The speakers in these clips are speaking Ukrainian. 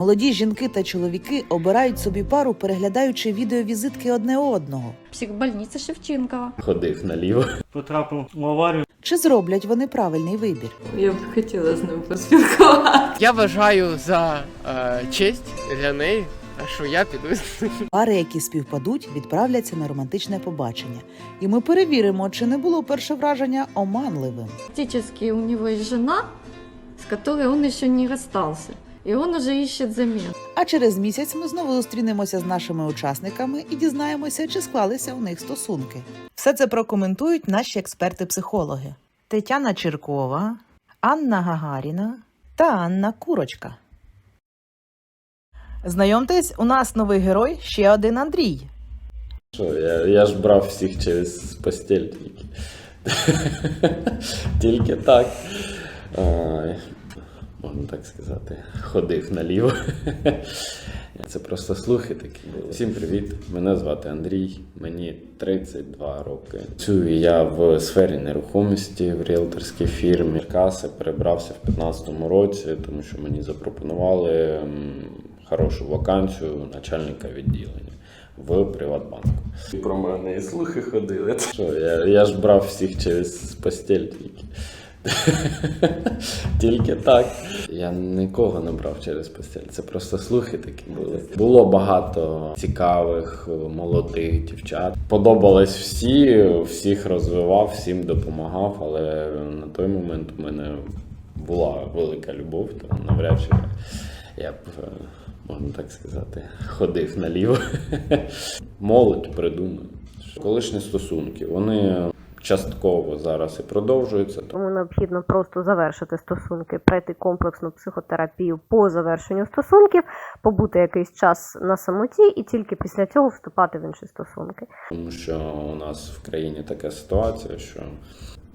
Молоді жінки та чоловіки обирають собі пару, переглядаючи відеовізитки одне одного. Психбольниця Шевченкова. Ходив наліво. потрапив в аварію. Чи зроблять вони правильний вибір? Я б хотіла з ним поспілкуватися. Я вважаю за е, честь для неї, А що я піду. Пари, які співпадуть, відправляться на романтичне побачення. І ми перевіримо, чи не було перше враження оманливим. Фактически у него есть жена, с которой он еще не расстался. И он уже ищет замену. А через місяць ми знову зустрінемося з нашими учасниками і дізнаємося, чи склалися у них стосунки. Все це прокоментують наші експерти-психологи: Тетяна Чиркова, Анна Гагаріна та Анна Курочка. Знайомтесь, у нас новий герой ще один Андрій. Що, я, я ж брав всіх через постель тільки. тільки так. Можна так сказати, ходив наліво. Це просто слухи такі були. Всім привіт! Мене звати Андрій, мені 32 роки. Працюю я в сфері нерухомості в ріелторській фірмі. Черкаси перебрався в 2015 році, тому що мені запропонували хорошу вакансію начальника відділення в Приватбанку. Про мене і слухи ходили. Що, я, я ж брав всіх через постель тільки. Тільки так. Я нікого не брав через постель. Це просто слухи такі були. Було багато цікавих, молодих дівчат. Подобались всі, всіх розвивав, всім допомагав, але на той момент у мене була велика любов, тому навряд чи я б, е, можна так сказати, ходив наліво. Молодь придумує. Колишні стосунки, вони частково зараз і продовжується. Тому необхідно просто завершити стосунки, пройти комплексну психотерапію по завершенню стосунків, побути якийсь час на самоті і тільки після цього вступати в інші стосунки. Тому що у нас в країні така ситуація, що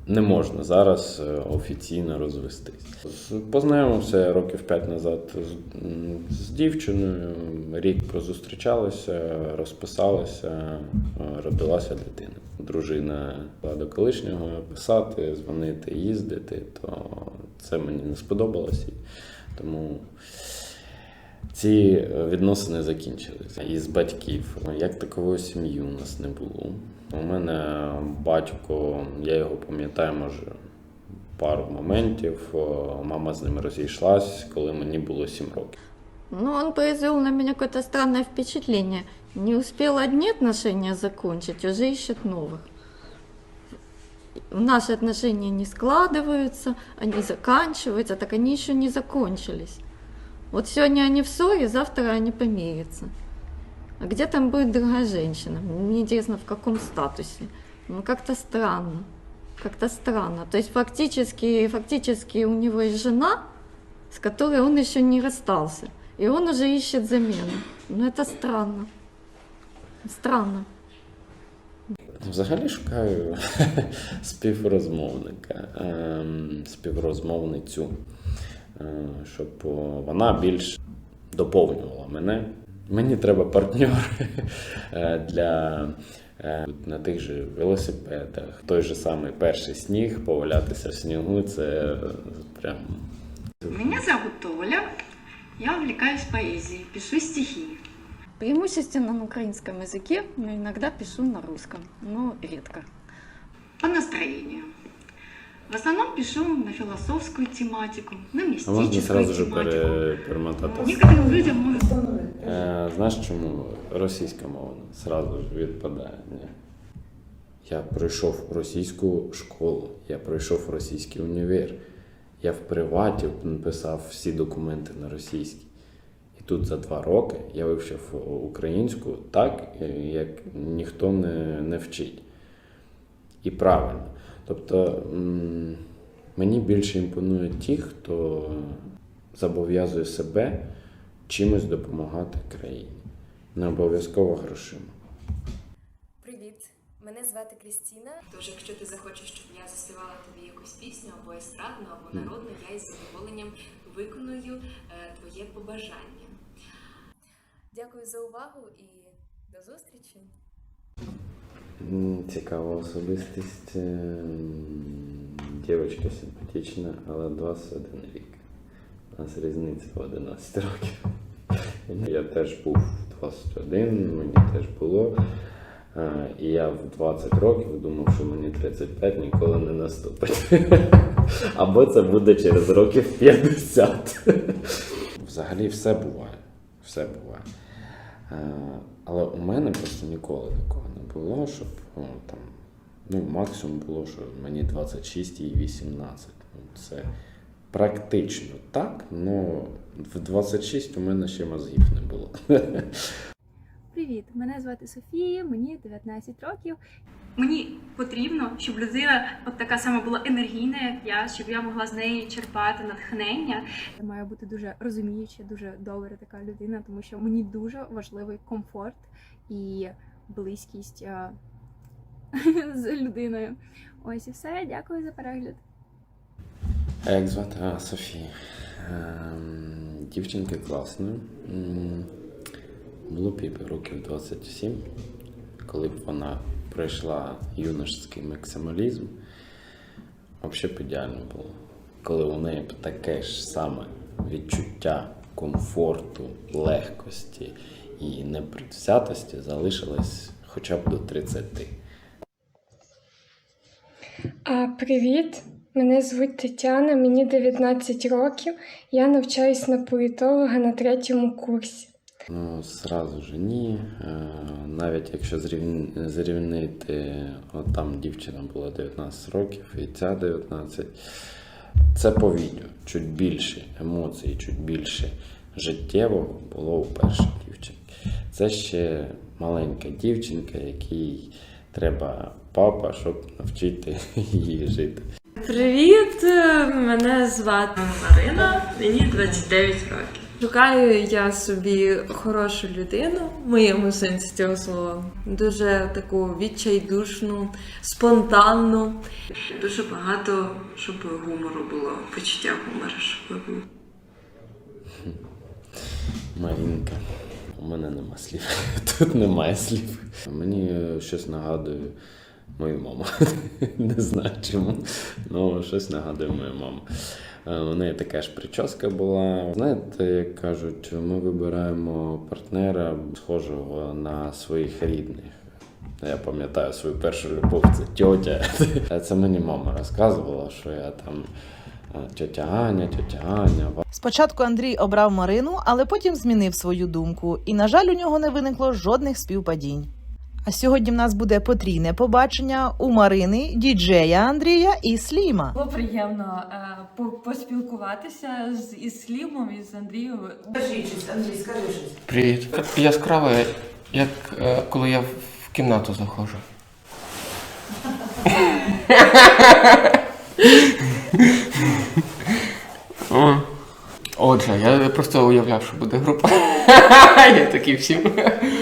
не можна зараз е, офіційно розвестись. Познайомився років 5 назад з, з дівчиною, рік прозустрічалися, розписалися, е, родилася дитина. Дружина була до колишнього писати, дзвонити, їздити, то це мені не сподобалось. Тому ці е, відносини закінчилися. Із батьків. Як такової сім'ї у нас не було. У мене батько, я його пам'ятаю, може, пару моментів. Мама з ним розійшлась, коли мені було 7 років. Но он произвел на меня какое-то странное впечатление. Не успел одни отношения закончить, уже ищет новых. Наши отношения не складываются, они заканчиваются, так они еще не закончились. Вот сегодня они в ссоре, завтра они помирятся. А где там будет другая женщина? Мне интересно, в каком статусе. Ну, как-то странно. Как-то странно. То есть фактически, фактически у него есть жена, с которой он еще не расстался. И он уже ищет замену. Ну, это странно. Странно. Взагалі шукаю співрозмовника, ем, співрозмовницю, щоб вона більш доповнювала мене. Мені треба партнер е, для е, на тих же велосипедах. Той же самий перший сніг, повалятися в снігу це е, прям Меня зовут Оля. Я увлекаюсь поэзией, пишу стихи. Преимущественно на украинском языке, но иногда пишу на русском, но редко. По настроению. В основном пишу на философскую тематику, на а мистическую можна сразу же тематику. пере, перемотати. Некоторым людям может Е, знаєш чому російська мова зразу ж відпадає? Ні. Я пройшов російську школу, я пройшов російський універ. Я в приваті написав всі документи на російській. І тут за два роки я вивчив українську так, як ніхто не, не вчить. І правильно. Тобто мені більше імпонують ті, хто зобов'язує себе чимось допомагати країні. Не обов'язково грошима. Привіт, мене звати Крістіна. Тож, якщо ти захочеш, щоб я заспівала тобі якусь пісню або естрадну, або народну, я із задоволенням виконую е, твоє побажання. Дякую за увагу і до зустрічі. Цікава особистість. ем, Дівчинка симпатична, але 21 рік. У нас різниця в 11 років. Я теж був 21, мені теж було. Е, І я в 20 років думав, що мені 35 ніколи не наступить. Або це буде через років 50. Взагалі все буває. Все буває. Але у мене просто ніколи такого не було, щоб там, ну, максимум було, що мені 26 і 18. Ну, Це практично так, але в 26 у мене ще мозгів не було. Привіт, мене звати Софія, мені 19 років. Мені потрібно, щоб людина от така сама була енергійна, як я, щоб я могла з неї черпати натхнення. Я маю бути дуже розуміюча, дуже добра така людина, тому що мені дуже важливий комфорт і близькість з людиною. Ось і все. Дякую за перегляд. Як звати? А, Софія. Ем, Дівчинка класна. Було б років 27, коли б вона пройшла юношеський максималізм. Взагалі ідеально було. Коли у неї таке ж саме відчуття комфорту, легкості і непредвзятості залишилось хоча б до 30. А, привіт, мене звуть Тетяна, мені 19 років. Я навчаюсь на політолога на третьому курсі. Ну, зразу ж ні. Е, Навіть якщо зрівнити, от там дівчина була 19 років і ця 19, це по відео. Чуть більше емоцій, чуть більше життєвого було у першій дівчинки. Це ще маленька дівчинка, якій треба папа, щоб навчити її жити. Привіт, мене звати Марина, мені 29 років. Шукаю я собі хорошу людину, в моєму сенсі цього слова. Дуже таку відчайдушну, спонтанну. Дуже багато, щоб гумору було, почуття гумору, щоб було. Марінка. У мене нема слів. Тут немає слів. Мені щось нагадує мою маму. Не знаю чому. Ну, щось нагадує мою маму. Е, У неї така ж прическа була. Знаєте, як кажуть, ми вибираємо партнера, схожого на своїх рідних. Я пам'ятаю свою першу любов, це тьотя. Це мені мама розказувала, що я там е, тьотя Аня, тьотя Аня. Спочатку Андрій обрав Марину, але потім змінив свою думку, і, на жаль, у нього не виникло жодних співпадінь. А сьогодні в нас буде потрійне побачення у Марини, діджея Андрія і Сліма. Було приємно е, по- поспілкуватися з із Слімом і з Андрієм. Андрій, скажи щось. Привіт. Яскраво, як е, коли я в кімнату заходжу. Отже, я просто уявляв, що буде група. Я такий всім.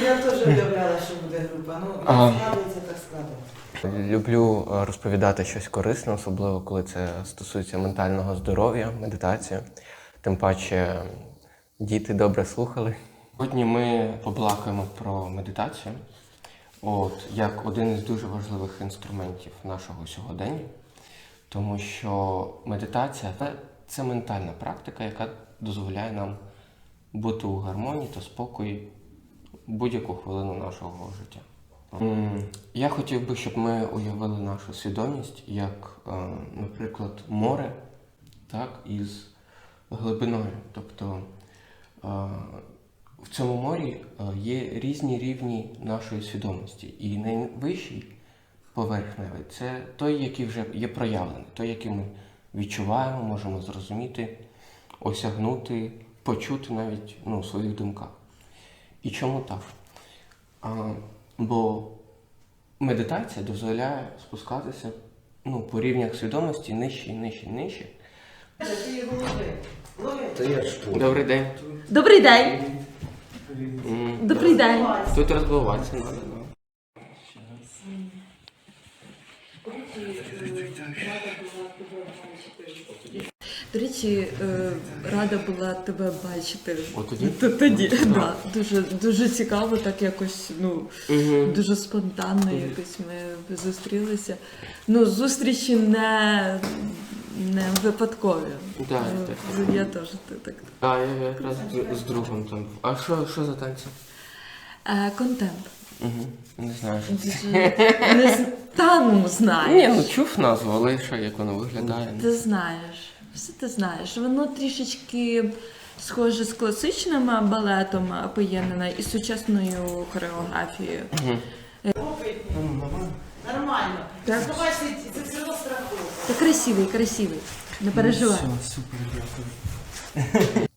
Я теж буде так складається. Люблю е, розповідати щось корисне, особливо коли це стосується ментального здоров'я, медитації. Тим паче діти добре слухали. Сьогодні ми побалакаємо про медитацію, от як один із дуже важливих інструментів нашого сьогодення, тому що медитація це, це ментальна практика, яка дозволяє нам бути у гармонії та спокої будь-яку хвилину нашого життя. Я хотів би, щоб ми уявили нашу свідомість як, е, наприклад, море, так, із глибиною. Тобто е, в цьому морі е, є різні рівні нашої свідомості. І найвищий поверхневий це той, який вже є проявлений, той, який ми відчуваємо, можемо зрозуміти, осягнути, почути навіть ну, у своїх думках. І чому так? Бо медитація дозволяє спускатися ну, по рівнях свідомості нижче, і нижче, і нижче. Добрий день. Добрий день! М, Добрий день! Тут розбиватися треба. До речі, е, рада була тебе бачити. От тоді? Т- Тоді, да, дуже, дуже цікаво, так якось, ну, дуже спонтанно якось ми зустрілися. Ну, зустрічі не, не випадкові. Да, Ну, так. Я теж так. А я якраз з- з другом там. А що, що за танці? Е, контент. Угу. Не знаю. що це. Дуже- не з- Та ну Ні, знаєш. ну чув назву, але що, як воно виглядає. Ти знаєш, все ти знаєш. Воно трішечки схоже з класичним балетом поєднане і з сучасною хореографією. Нормально. Так. Це все одно страхує. Ти красивий, красивий. Не переживай. Все, супер, дякую.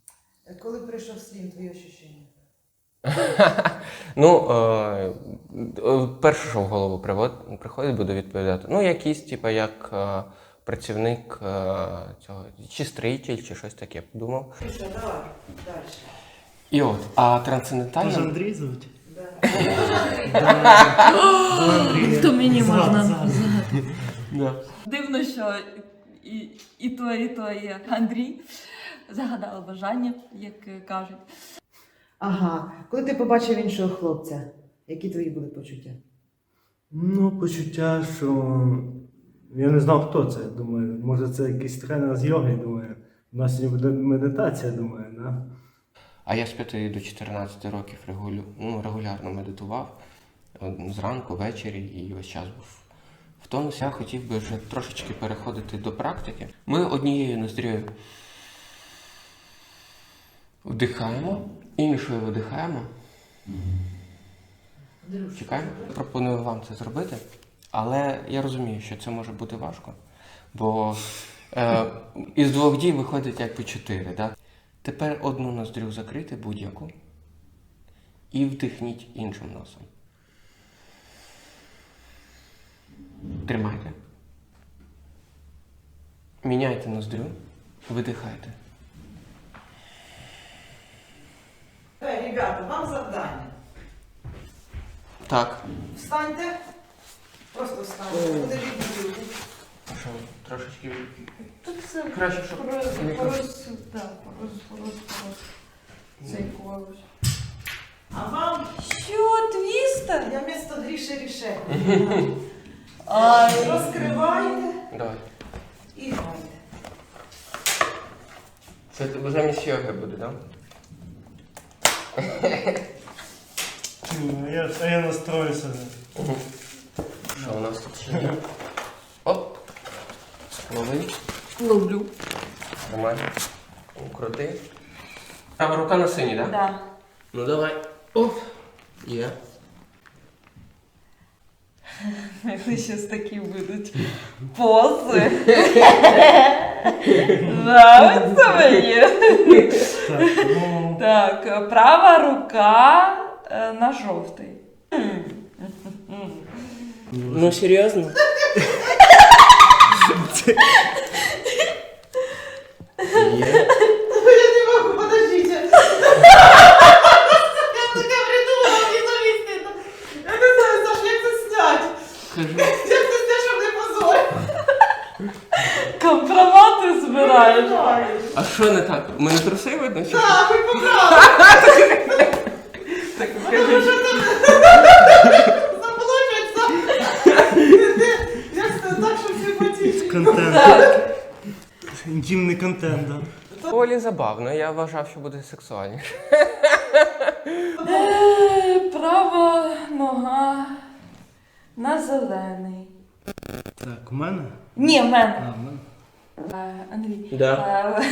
Коли прийшов стрім, твої ощущення? Ну, е, е, перше, що в голову приходить, буду відповідати. Ну, якийсь, типу, як е, працівник е, цього, чи строїтель, чи щось таке подумав. Давай, далі. І от, а трансцендентальна. Андрій звуть? То мені можна згадати. Дивно, що і, і то, і то є Андрій. Загадала бажання, як кажуть. Ага. Коли ти побачив іншого хлопця, які твої були почуття? Ну, почуття, що я не знав, хто це. Думаю, може це якийсь тренер з йоги, думаю. У нас сьогодні буде медитація, думаю, да? А я з 5 до 14 років регулю, ну, регулярно медитував зранку, ввечері і весь час був в тонусі. Я хотів би вже трошечки переходити до практики. Ми однією ноздрією вдихаємо, іншою видихаємо. Чекаємо. Пропоную вам це зробити, але я розумію, що це може бути важко, бо е, із двох дій виходить якби чотири. Да? Тепер одну ноздрю закрити будь-яку і вдихніть іншим носом. Тримайте. Міняйте ноздрю, видихайте. Е, ребята, вам завдання. Так. Встаньте. Просто встаньте. Буде відбути. Що, трошечки. Тут це Краще, щоб просто, мікрофон. просто, так, просто, просто, просто. Цей голос. А вам Що, твістер? я місто гріше ріше. Ай. Розкривайте Давай. і грайте. Це тебе замість йоги буде, так? Ну, я, а я настрою себе. Що у нас тут ще є? Оп. Лови. Ловлю. Нормально. Крути. Права рука на синій, так? Да. Ну давай. Оп. Є. Вони зараз такі будуть пози. Нравиться мені. Так, ну, права рука е, на жовтий. Ну серйозно? Є. Я не можу, подождите. Я таке придумала, мені тобі стидно. Я не знаю, Саш, як це снять. Кажи. Як це снять, щоб не позорити? Компромати збираєш. А що не так? Мене труси видно? Чи? Так, ви поправили. Так Тому скажи. що там контент. Інтимний контент, да. Доволі забавно, я вважав, що буде сексуальніше. Е, Права нога на зелений. Так, у мене? Ні, в А, мене. мене. Е, Андрій. Да. Е,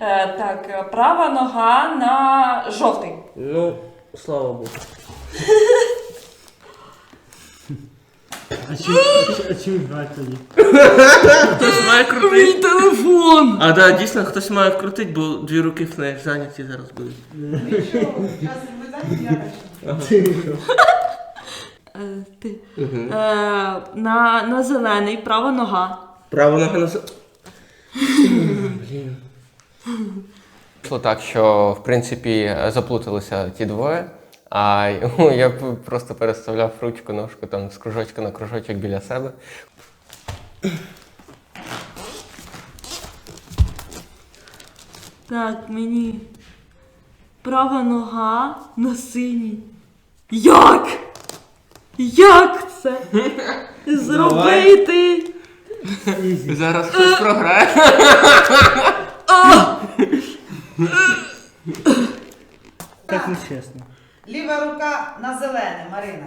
е, Так, е, права нога на жовтий. Ну, слава Богу. А чим, а чим грати тоді? Хтось має крутити. Мій телефон! А да, дійсно хтось має вкрутити, бо дві руки в неї зайняті зараз будуть. Нічого, зараз ви знаєте, я почну. Е, Ти. Угу. Е, На, на зелений, права нога. Право нога на Блін. Вийшло так, що в принципі заплуталися ті двоє, а ну, я просто переставляв ручку, ножку там з кружочка на кружочок біля себе. Так, мені права нога на синій. Як? Як це? Зробити? Зараз хтось програє. Так не чесно. Ліва рука на зелене, Марина.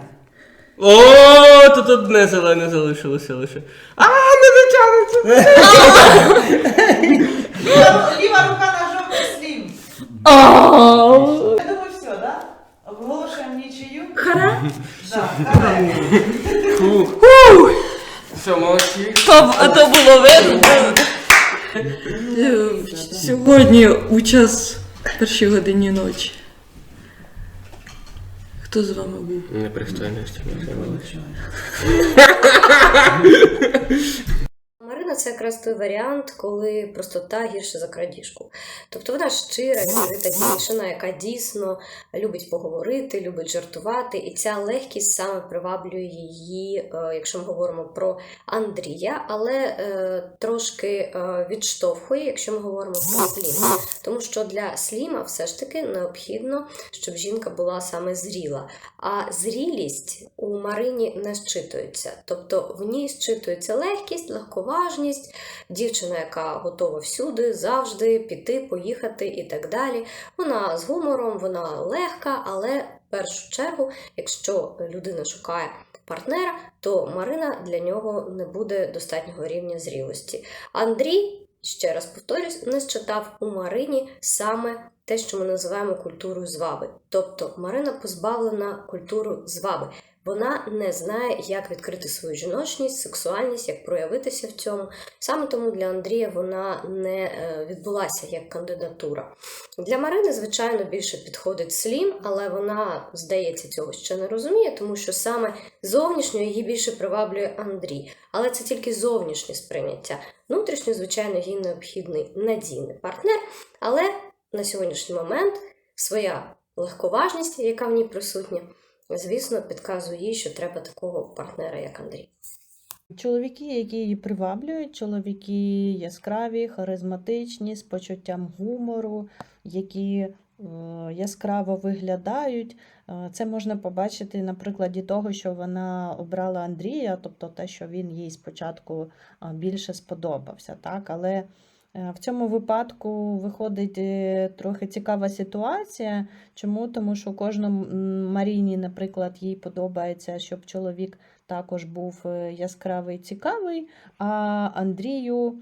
О, тут одне зелене залишилося лише. А, не дотягнеться. Ліва, ліва рука на жовтий слім. Я думаю, все, да? Оголошуємо нічию. Хара? Да. Все, молодці. А то було видно. Е, Сьогодні у час першій годині ночі. Хто з вами був? Непристойності не займалися. Марина це якраз той варіант, коли простота гірше за крадіжку. Тобто вона щира, відкрита дівчина, яка дійсно любить поговорити, любить жартувати, і ця легкість саме приваблює її, е, якщо ми говоримо про Андрія, але е, трошки е, відштовхує, якщо ми говоримо про Сліма. Тому що для Сліма все ж таки необхідно, щоб жінка була саме зріла. А зрілість у Марині не щитується. Тобто в ній щитується легкість, легковажність, дівчина, яка готова всюди, завжди піти, поїхати і так далі. Вона з гумором, вона легка, але в першу чергу, якщо людина шукає партнера, то Марина для нього не буде достатнього рівня зрілості. Андрій, ще раз повторюсь, не считав у Марині саме те, що ми називаємо культурою зваби. Тобто Марина позбавлена культури зваби. Вона не знає, як відкрити свою жіночність, сексуальність, як проявитися в цьому. Саме тому для Андрія вона не е, відбулася як кандидатура. Для Марини, звичайно, більше підходить слім, але вона, здається, цього ще не розуміє, тому що саме зовнішньо її більше приваблює Андрій. Але це тільки зовнішнє сприйняття. Внутрішньо, звичайно, їй необхідний надійний партнер, але на сьогоднішній момент своя легковажність, яка в ній присутня, звісно, підказує їй, що треба такого партнера, як Андрій. Чоловіки, які її приваблюють, чоловіки яскраві, харизматичні, з почуттям гумору, які е, яскраво виглядають. Е, Це можна побачити на прикладі того, що вона обрала Андрія, тобто те, що він їй спочатку е, більше сподобався. Так? Але в цьому випадку виходить е, трохи цікава ситуація. Чому? Тому що кожному Маріні, наприклад, їй подобається, щоб чоловік також був е, яскравий і цікавий, а Андрію,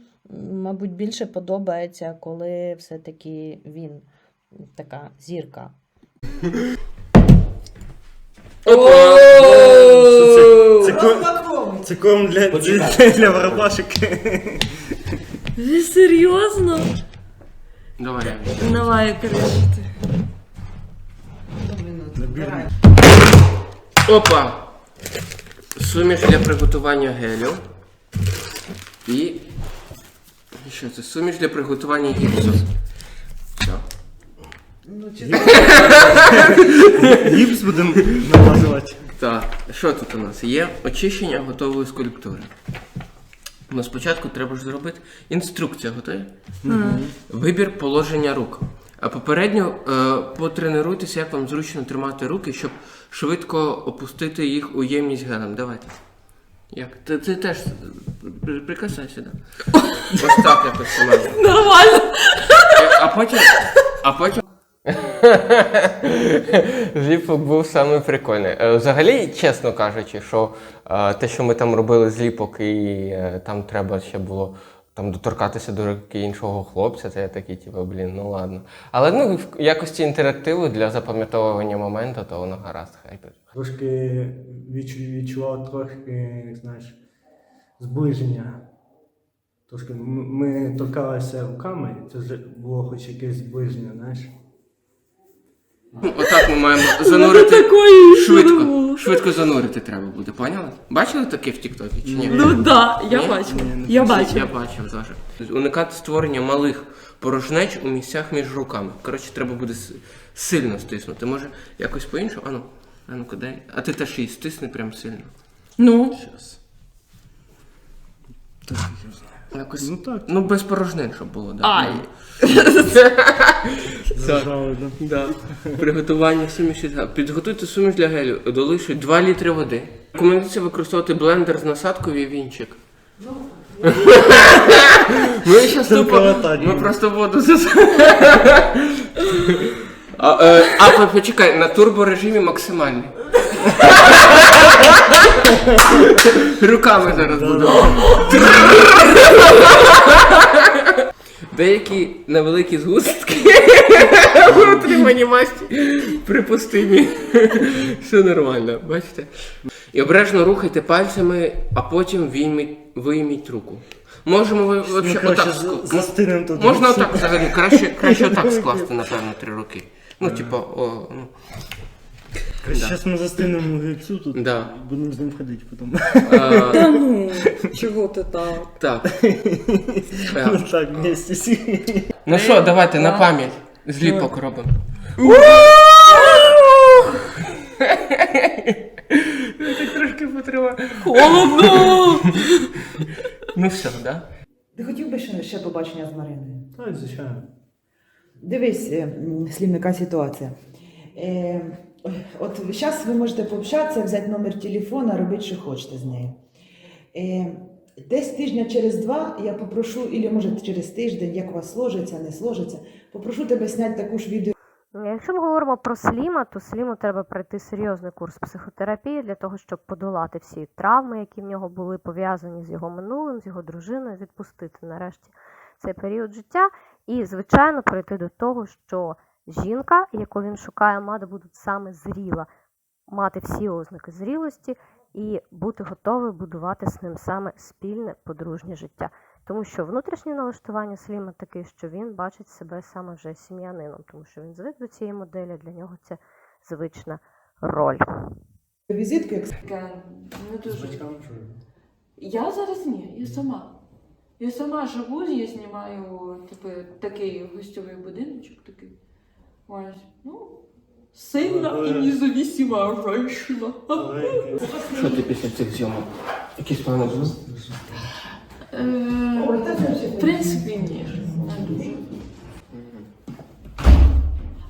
мабуть, більше подобається, коли все-таки він така зірка. Це корм, для, для, для барабашек. Ви серйозно? Давай. Давай кричити. Опа! Суміш для приготування гелю. І. Що це? Суміш для приготування гіпсу. Все. Гіпс будемо намазувати. Так, що тут у нас? Є очищення готової скульптури. Ну, спочатку треба ж зробити інструкція готові? Вибір положення рук. А попередньо е, потренуйтеся, як вам зручно тримати руки, щоб швидко опустити їх у ємність гелем. Давайте. Як? Ти, ти теж при- прикасайся, да? Ось так якось саме. Нормально. А потім. А потім. Зліпок був саме прикольний. Е, Взагалі, чесно кажучи, що е, те, що ми там робили зліпок, і е, там треба ще було там доторкатися до руки іншого хлопця, то я такий, типу, блін, ну ладно. Але ну, в якості інтерактиву для запам'ятовування моменту, то воно гаразд, хай. Трошки відчу- відчував трохи, знаєш, зближення. Трошки ми торкалися руками, це було хоч якесь зближення, знаєш. Ну, Отак ми маємо занурити. такої не Швидко, було. швидко занурити треба буде, поняли? Бачили таке в Тіктокі чи ні? Ну да, я Ні? бачила. Ні, не Я Я бачила. бачив теж. Уникати створення малих порожнеч у місцях між руками. Коротше, треба буде с- сильно стиснути. Може, якось по-іншому? Ану, ану, куди? А ти теж її стисни прям сильно. Ну, Щас. Якось, Ну так. ну без порожнин, щоб було, да. Ай. Зажали, да. Да. Приготування суміші. Підготуйте суміш для гелю. Долишуй 2 літри води. Рекомендується використовувати блендер з насадкою і вінчик. Ми щас тупо. Ми просто воду зас... А, е, а почекай, на турборежимі максимальний. Руками зараз буду. Деякі невеликі згустки в утриманні масті припустимі. Все нормально, бачите? І обережно рухайте пальцями, а потім вийміть, вийміть руку. Можемо ви вообще Ну, отак. за- ск- застинем тут. Можна отак взагалі, краще, краще отак скласти, напевно, три руки. Ну, типа, о, ну. Зараз ми застинемо грицю тут Да. і будемо з ним ходити потім. Е, Та ну, чого ти так? Так. Ну так, вместе. Ну що, давайте на пам'ять зліпок робимо. Так трошки потриває. Холодно! Ну все, да? Ти хотів би ще, ще побачення з Мариною? Так, звичайно. Дивись, е, м, Слім, ситуація. Е, от зараз ви можете пообщатися, взяти номер телефона, робити, що хочете з нею. Е, десь тижня через два я попрошу, або може через тиждень, як у вас сложиться, не сложиться, попрошу тебе зняти таку ж відео. Якщо ми говоримо про Сліма, то Сліму треба пройти серйозний курс психотерапії для того, щоб подолати всі травми, які в нього були пов'язані з його минулим, з його дружиною, відпустити нарешті цей період життя і, звичайно, прийти до того, що жінка, яку він шукає, мати буде саме зріла, мати всі ознаки зрілості і бути готовою будувати з ним саме спільне подружнє життя. Тому що внутрішнє налаштування Сліма таке, що він бачить себе саме вже сім'янином, тому що він звик до цієї моделі, для нього це звична роль. Візитку, як Таке не дуже. Я зараз ні, я сама. Я сама живу, я знімаю типу, такий гостьовий будиночок такий. Ну, сильна і независима женщина. Що ти після цих зйомок? Якісь плани були? Е, В принципі, ні. Не дуже.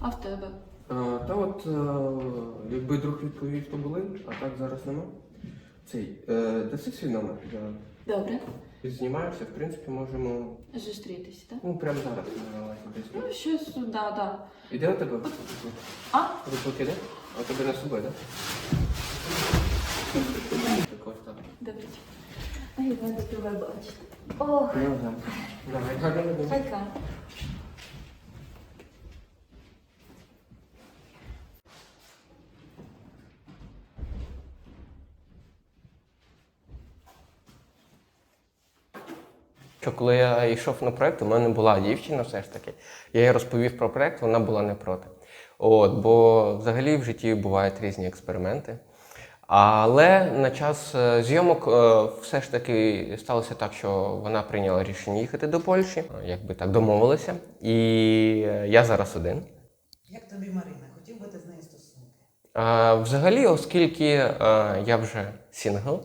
А в тебе? А, та от, е, якби друг відповів, то були, а так зараз нема. Цей, е, даси свій номер. Я Добре. Знімаюся, в принципі, можемо. Зустрітись, так? Ну, прямо зараз десь. Ну, щось, да, да. Іде у тебе? А? Руки де? А у тебе на собі, так? Так так. Добре. Ай, рада тебе бачити. О, Ну, да. Давай, гарного дня. Що коли я йшов на проект, у мене була дівчина все ж таки. Я їй розповів про проект, вона була не проти. От, бо взагалі в житті бувають різні експерименти. Але на час е, зйомок е, все ж таки сталося так, що вона прийняла рішення їхати до Польщі, е, якби так домовилися. І я зараз один. Як тобі Марина? Хотів би ти з нею стосунки? Взагалі, оскільки я вже сингл,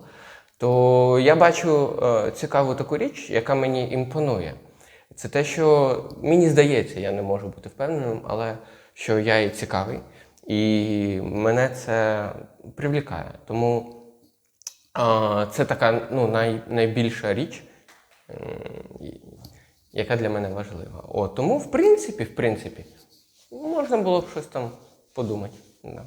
то я бачу е, цікаву таку річ, яка мені імпонує. Це те, що мені здається, я не можу бути впевненим, але що я і цікавий, і мене це привлікає. Тому це така ну, най, найбільша річ, яка для мене важлива. О, тому, в принципі, в принципі, можна було б щось там подумати. Да.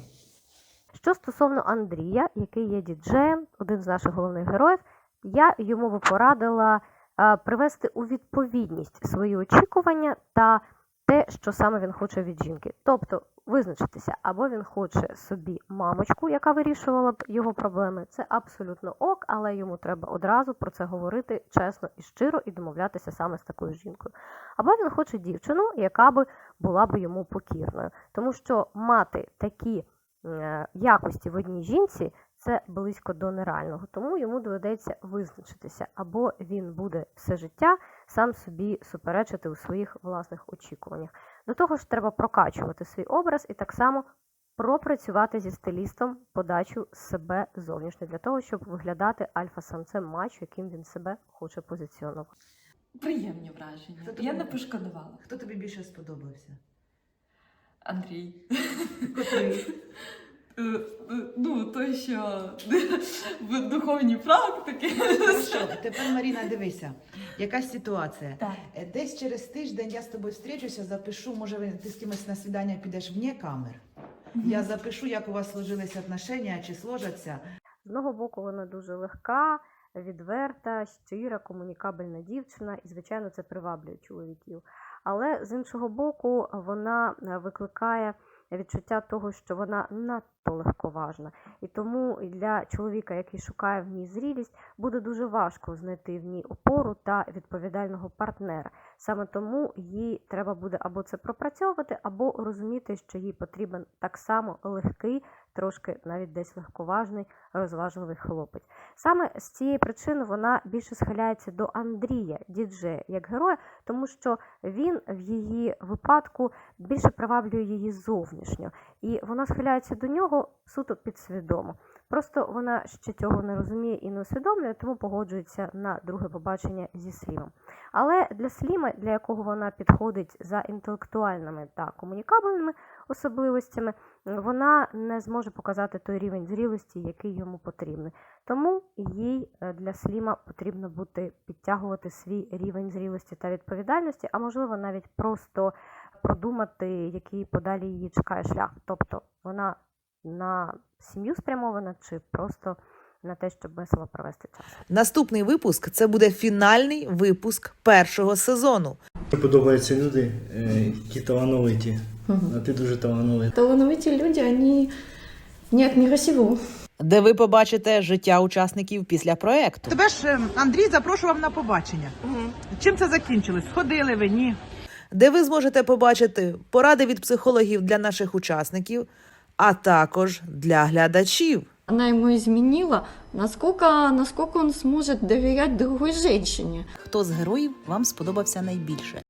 Що стосовно Андрія, який є діджеєм, один з наших головних героїв, я йому би порадила е, привести у відповідність свої очікування та те, що саме він хоче від жінки. Тобто визначитися, або він хоче собі мамочку, яка вирішувала б його проблеми. Це абсолютно ок, але йому треба одразу про це говорити чесно і щиро і домовлятися саме з такою жінкою. Або він хоче дівчину, яка би була б йому покірною, тому що мати такі якості в одній жінці це близько до нереального. Тому йому доведеться визначитися, або він буде все життя сам собі суперечити у своїх власних очікуваннях. До того ж, треба прокачувати свій образ і так само пропрацювати зі стилістом подачу себе зовнішньо для того, щоб виглядати альфа-самцем мачо, яким він себе хоче позиціонувати. Приємні враження. Хто тобі- Я не пошкодувала. Хто тобі більше сподобався? Андрій. Котрий? Ну, то, що в духовні практики. Що, тепер Маріна, дивися, якась ситуація. Е, Десь через тиждень я з тобою встрічуся, запишу, може ви- ти з кимось на свідання підеш вне камер. Я запишу, як у вас сложились отношення, чи сложаться. З одного боку, вона дуже легка, відверта, щира, комунікабельна дівчина, і, звичайно, це приваблює чоловіків. Але з іншого боку, вона е, викликає відчуття того, що вона надто легковажна. І тому для чоловіка, який шукає в ній зрілість, буде дуже важко знайти в ній опору та відповідального партнера. Саме тому їй треба буде або це пропрацьовувати, або розуміти, що їй потрібен так само легкий, трошки навіть десь легковажний, розважливий хлопець. Саме з цієї причини вона більше схиляється до Андрія, діджея, як героя, тому що він в її випадку більше приваблює її зовнішньо, і вона схиляється до нього суто підсвідомо. Просто вона ще цього не розуміє і не усвідомлює, тому погоджується на друге побачення зі Слімом. Але для Сліма, для якого вона підходить за інтелектуальними та комунікабельними особливостями, вона не зможе показати той рівень зрілості, який йому потрібний. Тому їй е, для Сліма потрібно бути підтягувати свій рівень зрілості та відповідальності, а можливо навіть просто продумати, який подалі її чекає шлях. Тобто вона на сім'ю спрямована чи просто на те, щоб весело провести час. Наступний випуск це буде фінальний випуск першого сезону. Мені подобаються люди, е, які талановиті. А ти дуже талановита. Талановиті люди, вони ніяк не красиво. де ви побачите життя учасників після проекту. Тебе ж е, Андрій запрошував на побачення. Чим це закінчилось? Сходили ви, ні? де ви зможете побачити поради від психологів для наших учасників, а також для глядачів. Она ему изменила, насколько, насколько он сможет доверять другой женщине. Хто з героїв вам сподобався найбільше?